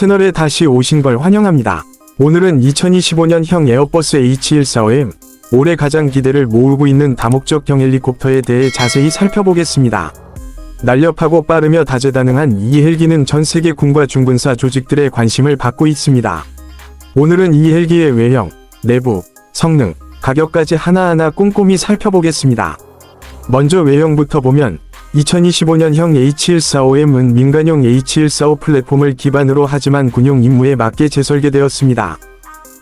채널에 다시 오신 걸 환영합니다. 오늘은 2025년형 에어버스 H145M 올해 가장 기대를 모으고 있는 다목적형 헬리콥터에 대해 자세히 살펴보겠습니다. 날렵하고 빠르며 다재다능한 이 헬기는 전 세계 군과 중군사 조직들의 관심을 받고 있습니다. 오늘은 이 헬기의 외형, 내부, 성능, 가격까지 하나하나 꼼꼼히 살펴보겠습니다. 먼저 외형부터 보면 2025년형 H145M은 민간용 H145 플랫폼을 기반으로 하지만 군용 임무에 맞게 재설계되었습니다.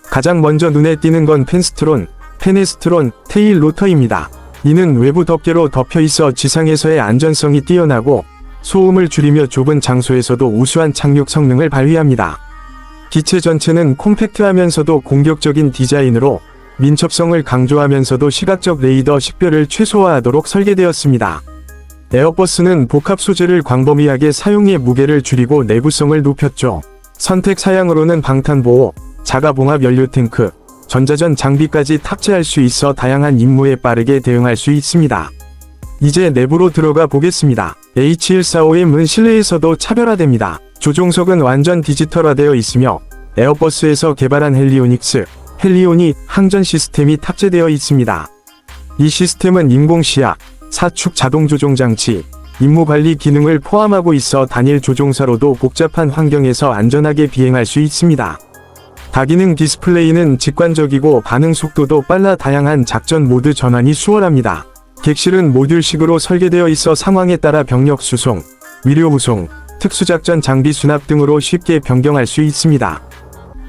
가장 먼저 눈에 띄는 건 펜스트론, 페네스트론, 테일 로터입니다. 이는 외부 덮개로 덮여 있어 지상에서의 안전성이 뛰어나고 소음을 줄이며 좁은 장소에서도 우수한 착륙 성능을 발휘합니다. 기체 전체는 콤팩트하면서도 공격적인 디자인으로 민첩성을 강조하면서도 시각적 레이더 식별을 최소화하도록 설계되었습니다. 에어버스는 복합 소재를 광범위하게 사용해 무게를 줄이고 내구성을 높였죠. 선택 사양으로는 방탄보호, 자가봉합 연료 탱크, 전자전 장비까지 탑재할 수 있어 다양한 임무에 빠르게 대응할 수 있습니다. 이제 내부로 들어가 보겠습니다. H145M은 실내에서도 차별화됩니다. 조종석은 완전 디지털화되어 있으며 에어버스에서 개발한 헬리오닉스, 헬리오닉 항전 시스템이 탑재되어 있습니다. 이 시스템은 인공시야, 사축 자동 조종 장치, 임무 관리 기능을 포함하고 있어 단일 조종사로도 복잡한 환경에서 안전하게 비행할 수 있습니다. 다기능 디스플레이는 직관적이고 반응 속도도 빨라 다양한 작전 모드 전환이 수월합니다. 객실은 모듈식으로 설계되어 있어 상황에 따라 병력 수송, 위료 후송, 특수작전 장비 수납 등으로 쉽게 변경할 수 있습니다.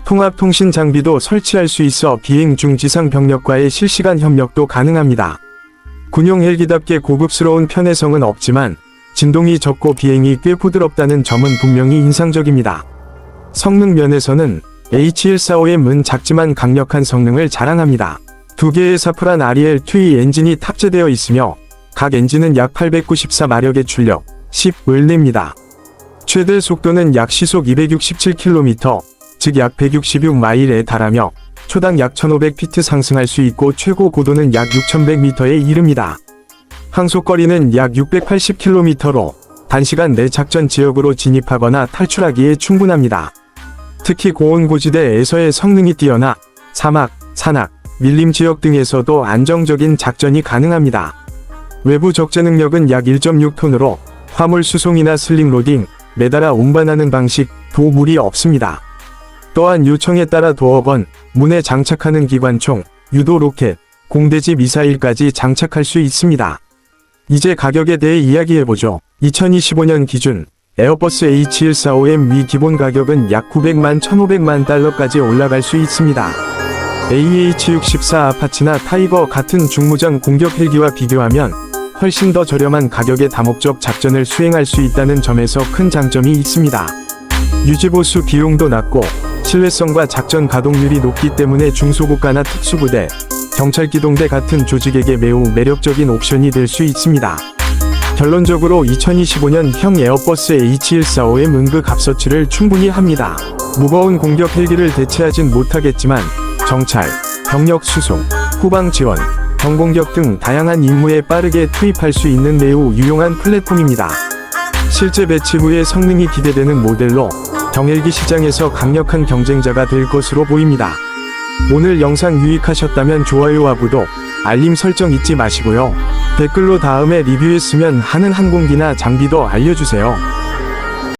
통합 통신 장비도 설치할 수 있어 비행 중 지상 병력과의 실시간 협력도 가능합니다. 군용 헬기답게 고급스러운 편의성은 없지만 진동이 적고 비행이 꽤 부드럽다는 점은 분명히 인상적입니다. 성능 면에서는 H145M은 작지만 강력한 성능을 자랑합니다. 두 개의 사프란 REL2 엔진이 탑재되어 있으며 각 엔진은 약 894마력의 출력, 10을 냅니다. 최대 속도는 약 시속 267km, 즉 약 166마일에 달하며 초당 약 1500피트 상승할 수 있고 최고 고도는 약 6100m에 이릅니다. 항속거리는 약 680km로 단시간 내 작전 지역으로 진입하거나 탈출하기에 충분합니다. 특히 고온 고지대에서의 성능이 뛰어나 사막, 산악, 밀림 지역 등에서도 안정적인 작전이 가능합니다. 외부 적재 능력은 약 1.6톤으로 화물 수송이나 슬링 로딩, 매달아 운반하는 방식, 도물이 없습니다. 또한 요청에 따라 도어건, 문에 장착하는 기관총, 유도 로켓, 공대지 미사일까지 장착할 수 있습니다. 이제 가격에 대해 이야기해보죠. 2025년 기준 에어버스 H145M 위 기본 가격은 약 900만 1500만 달러까지 올라갈 수 있습니다. AH-64 아파치나 타이거 같은 중무장 공격 헬기와 비교하면 훨씬 더 저렴한 가격에 다목적 작전을 수행할 수 있다는 점에서 큰 장점이 있습니다. 유지보수 비용도 낮고 신뢰성과 작전 가동률이 높기 때문에 중소국가나 특수부대, 경찰기동대 같은 조직에게 매우 매력적인 옵션이 될 수 있습니다. 결론적으로 2025년 형 에어버스 H145M 은그 값어치를 충분히 합니다. 무거운 공격 헬기를 대체하진 못하겠지만 정찰, 병력 수송, 후방 지원, 경공격 등 다양한 임무에 빠르게 투입할 수 있는 매우 유용한 플랫폼입니다. 실제 배치 후의 성능이 기대되는 모델로 경헬기 시장에서 강력한 경쟁자가 될 것으로 보입니다. 오늘 영상 유익하셨다면 좋아요와 구독, 알림 설정 잊지 마시고요. 댓글로 다음에 리뷰했으면 하는 항공기나 장비도 알려주세요.